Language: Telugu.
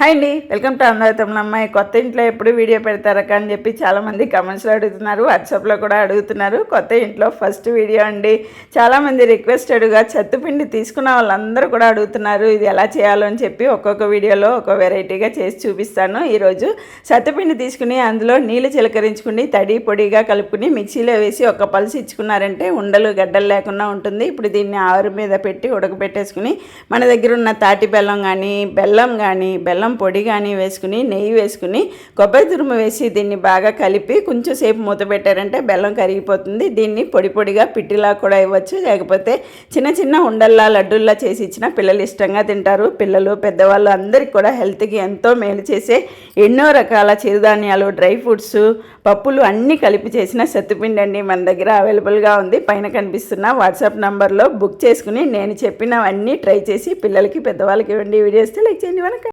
హాయ్ అండి వెల్కమ్ టు అమృతం అమ్మాయి కొత్త ఇంట్లో ఎప్పుడు వీడియో పెడతారక్క అని చెప్పి చాలామంది కమెంట్స్లో అడుగుతున్నారు వాట్సాప్లో కూడా అడుగుతున్నారు. కొత్త ఇంట్లో ఫస్ట్ వీడియో అండి. చాలామంది రిక్వెస్టెడ్గా చెత్తపిండి తీసుకున్న వాళ్ళందరూ కూడా అడుగుతున్నారు ఇది ఎలా చేయాలో అని చెప్పి ఒక్కొక్క వీడియోలో ఒక వెరైటీగా చేసి చూపిస్తాను. ఈరోజు చెత్తపిండి తీసుకుని అందులో నీళ్ళు చిలకరించుకుని తడి పొడిగా కలుపుకుని మిక్సీలో వేసి ఒక పలుసు ఇచ్చుకున్నారంటే ఉండలు గడ్డలు లేకుండా ఉంటుంది. ఇప్పుడు దీన్ని ఆరు మీద పెట్టి ఉడకబెట్టేసుకుని మన దగ్గర ఉన్న తాటి బెల్లం కానీ బెల్లం కానీ బెల్లం పొడి కానీ వేసుకుని నెయ్యి వేసుకుని కొబ్బరి తురుము వేసి దీన్ని బాగా కలిపి కొంచెం సేపు మూత పెట్టారంటే బెల్లం కరిగిపోతుంది. దీన్ని పొడి పొడిగా పిట్టిలా కూడా ఇవ్వచ్చు. లేకపోతే చిన్న చిన్న ఉండల్లా లడ్డూల్లా చేసి ఇచ్చిన పిల్లలు ఇష్టంగా తింటారు. పిల్లలు పెద్దవాళ్ళు అందరికీ కూడా హెల్త్కి ఎంతో మేలు చేసే ఎన్నో రకాల చిరుధాన్యాలు డ్రై ఫ్రూట్స్ పప్పులు అన్నీ కలిపి చేసిన సత్తుపిండి అండి మన దగ్గర అవైలబుల్గా ఉంది. పైన కనిపిస్తున్న వాట్సాప్ నంబర్లో బుక్ చేసుకుని నేను చెప్పినవన్నీ ట్రై చేసి పిల్లలకి పెద్దవాళ్ళకి ఇవ్వండి. వీడియోస్తే లైక్ చేయండి. వనక.